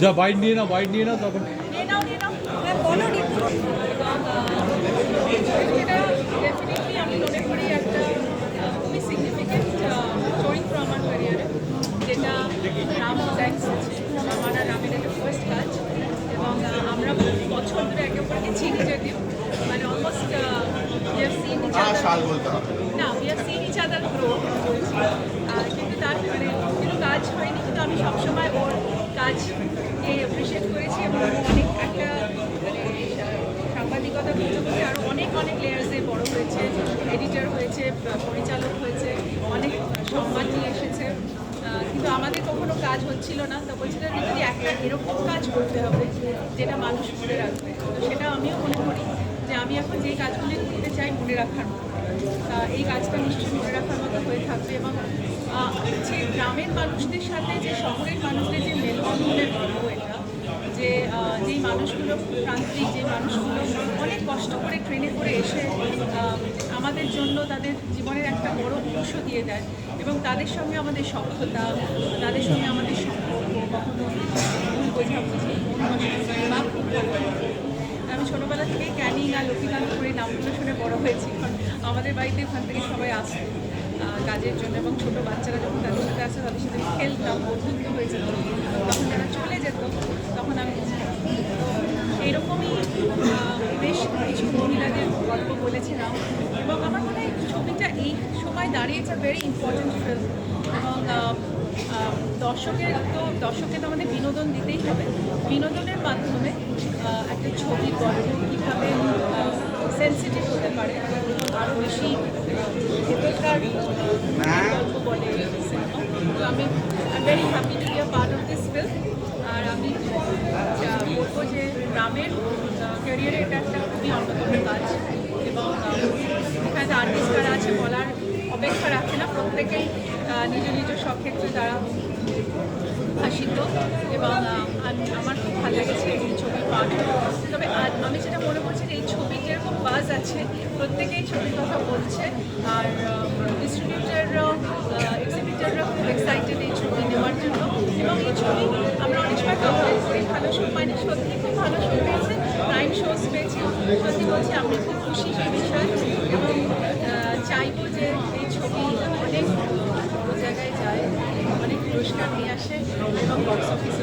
যা বাইট নিয়ে না বাইট নিয়ে না তখন নিয়ে নাও নিয়ে নাও হ্যাঁ বলো ঋতু এটা ডেফিনেটলি আমি মনে করি একটা আহ, খুবই সিগনিফিকেন্ট চরিত্র আমার ক্যারিয়ারে যেটা রাম ট্যাক্স আমার আর রামের একটা ফার্স্ট কাজ এবং আহ, আমরা বহু বছর ধরে একে অপরকে চিনি মানে almost uh, we have seen each other. সাল বলতে হবে। না we have seen each কিন্তু তার মানে কোনো কাজ হয়নি কিন্তু আমি সবসময় ওর কাজকে অ্যাপ্রিসিয়েট করেছি এবং অনেক একটা মানে সাংবাদিকতা করতে করতে আরও অনেক অনেক লেয়ার্সে বড় হয়েছে এডিটর হয়েছে পরিচালক হয়েছে অনেক সম্মান নিয়ে কাজ হচ্ছিল না, তো বলছিলাম যদি একটা এরকম কাজ করতে হবে, যেটা মানুষ মনে রাখবে, তো সেটা আমিও মনে করি যে আমি এখন যেই কাজগুলি করতে চাই মনে রাখার মতো। এই কাজটা নিশ্চয়ই মনে রাখার মতো হয়ে থাকবে এবং যে গ্রামের মানুষদের সাথে, যে শহরের মানুষদের যে মেলবন্ধনের গল্প এটা, যে যেই মানুষগুলো প্রান্তিক, যে মানুষগুলো অনেক কষ্ট করে ট্রেনে করে এসে আমাদের জন্য তাদের জীবনের একটা বড় অংশ দিয়ে দেয় এবং তাদের সঙ্গে আমাদের সক্ষতা, তাদের সঙ্গে আমাদের সম্পর্ক কখনো খুব আমি ছোটোবেলা থেকেই ক্যানিং আর লক্ষ্মীকান্তপুর করে নামগুলো শুনে বড় হয়েছি। আমাদের বাড়িতে ওখান থেকে সবাই আসতো কাজের জন্য এবং ছোটো বাচ্চারা যখন তাদের সাথে আসে তাদের সাথে খেলতাম, বন্ধুত্ব হয়ে যেত। তখন যারা চলে যেত, তখন আমি বুঝতাম। এইরকমই কিছু মহিলাদের গল্প বলেছিলাম এবং আমার মনে হয় ছবিটা এই সময় দাঁড়িয়ে ইটস ভেরি ইম্পর্টেন্ট ফিল্ম এবং দর্শকের তো, দর্শককে তো আমাদের বিনোদন দিতেই হবে। বিনোদনের মাধ্যমে একটা ছবির গল্প কীভাবে সেন্সিটিভ হতে পারে আরও বেশি ভেতরকার গল্প বলে তো আমি very happy to a part of this film আর আমি বলব যে গ্রামের ক্যারিয়ারে এটা কাজ এবং এখানে আর্টিস্ট যারা আছে, বলার অপেক্ষা রাখে না প্রত্যেকেই নিজ নিজ সব ক্ষেত্রে তারা ভাষিত এবং আমি, আমার খুব ভালো লেগেছে এই ছবির পাঠ তবে আমি যেটা মনে করছি যে এই ছবির যেরকম বাজ আছে, প্রত্যেকেই ছবির কথা বলছে। আর ডিস্ট্রিবিউটাররাও এক্সিবিটাররাও খুব এক্সাইটেড এই ছবি নেওয়ার জন্য এবং এই ছবি আমরা অনেক সময় কমপ্লেন করি ভালো শো পাইনি সত্যি খুব ভালো শো পেয়েছে প্রাইম শোজ সত্যি বলছি আমি খুব খুশি সেই আহ, যে এই ছবি অনেক জায়গায় যায় অনেক পুরস্কার নিয়ে আসে এবং বক্স অফিসে